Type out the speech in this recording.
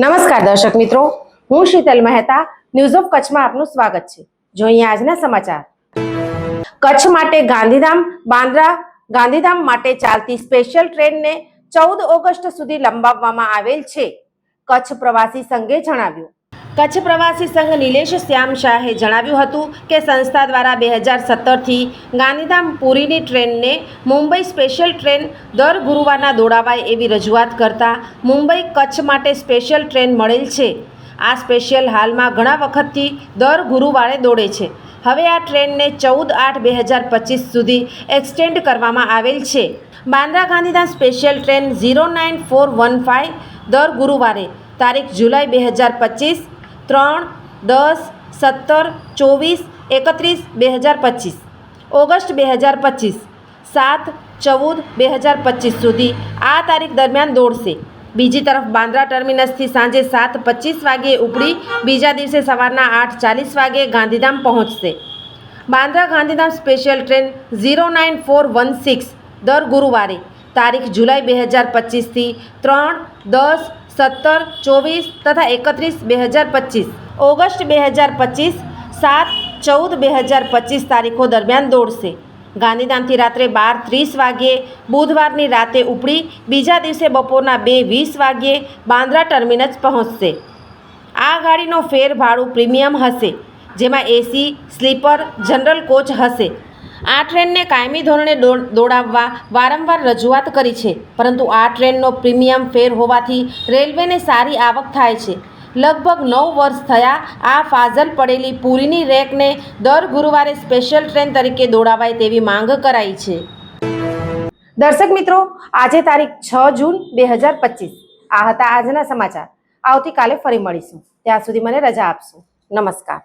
નમસ્કાર દર્શક મિત્રો, હું શીતલ મહેતા ન્યૂઝ ઓફ કચ્છમાં આપનું સ્વાગત છે. જોઈએ આજના સમાચાર. કચ્છ માટે ગાંધીધામ, બાંદ્રા, ગાંધીધામ માટે ચાલતી સ્પેશિયલ ટ્રેનને ચૌદ ઓગસ્ટ સુધી લંબાવવામાં આવેલ છે. કચ્છ પ્રવાસી સંઘે જણાવ્યું કચ્છ પ્રવાસી સંઘ નિલેશ શ્યામ શાહે જણાવ્યું હતું કે સંસ્થા દ્વારા બે હજાર સત્તરથી ગાંધીધામ પુરીની ટ્રેનને મુંબઈ સ્પેશિયલ ટ્રેન દર ગુરુવારના દોડાવાય એવી રજૂઆત કરતાં મુંબઈ કચ્છ માટે સ્પેશિયલ ટ્રેન મળેલ છે. આ સ્પેશિયલ હાલમાં ઘણા વખતથી દર ગુરુવારે દોડે છે. હવે આ ટ્રેનને ચૌદ આઠ બે હજાર પચીસ સુધી એક્સટેન્ડ કરવામાં આવેલ છે. Bandra Gandhidham special train zero nine four one five દર ગુરુવારે તારીખ જુલાઈ બે હજાર પચીસ ત્રણ, દસ, સત્તર, ચોવીસ, એકત્રીસ બે હજાર પચીસ. ઓગસ્ટ બે હજાર પચીસ. સાત, ચૌદ બે હજાર પચીસ સુધી આ તારીખ દરમિયાન દોડશે. બીજી તરફ બાંદ્રા ટર્મિનસથી સાંજે સાત પચીસ વાગ્યે ઉપડી બીજા દિવસે સવારના આઠ ચાલીસ વાગ્યે ગાંધીધામ પહોંચશે. Bandra Gandhidham special train zero nine four one six દર ગુરુવારે, તારીખ જુલાઈ બે હજાર પચીસથી ત્રણ, દસ સત્તર, ચોવીસ તથા એકત્રીસ બે હજાર પચીસ. ઓગસ્ટ બે હજાર પચીસ, સાત, ચૌદ બે હજાર પચીસ તારીખો દરમિયાન દોડશે. ગાંધીધામથી રાત્રે બાર ત્રીસ વાગ્યે, બુધવારની રાતે ઉપડી, બીજા દિવસે બપોરના બે વીસ વાગ્યે બાંદ્રા ટર્મિનસ પહોંચશે. આ ગાડીનો ફેર ભાડું પ્રીમિયમ હશે, જેમાં એસી, સ્લીપર, જનરલ કોચ હશે. આ ટ્રેનને કાયમી ધોરણે દોડાવવા વારંવાર રજૂઆત કરી છે, પરંતુ આ ટ્રેનનો પ્રીમિયમ ફેર હોવાથી રેલવેને સારી આવક થાય છે. લગભગ નવ વર્ષ થયા આ ફાજલ પડેલી પૂરીની રેકને દર ગુરુવારે સ્પેશિયલ ટ્રેન તરીકે દોડાવાય તેવી માંગ કરાઈ છે. દર્શક મિત્રો, આજે તારીખ છ જૂન બે હજાર પચીસ. આ હતા આજના સમાચાર. આવતીકાલે ફરી મળીશું. ત્યાં સુધી મને રજા આપશો. નમસ્કાર.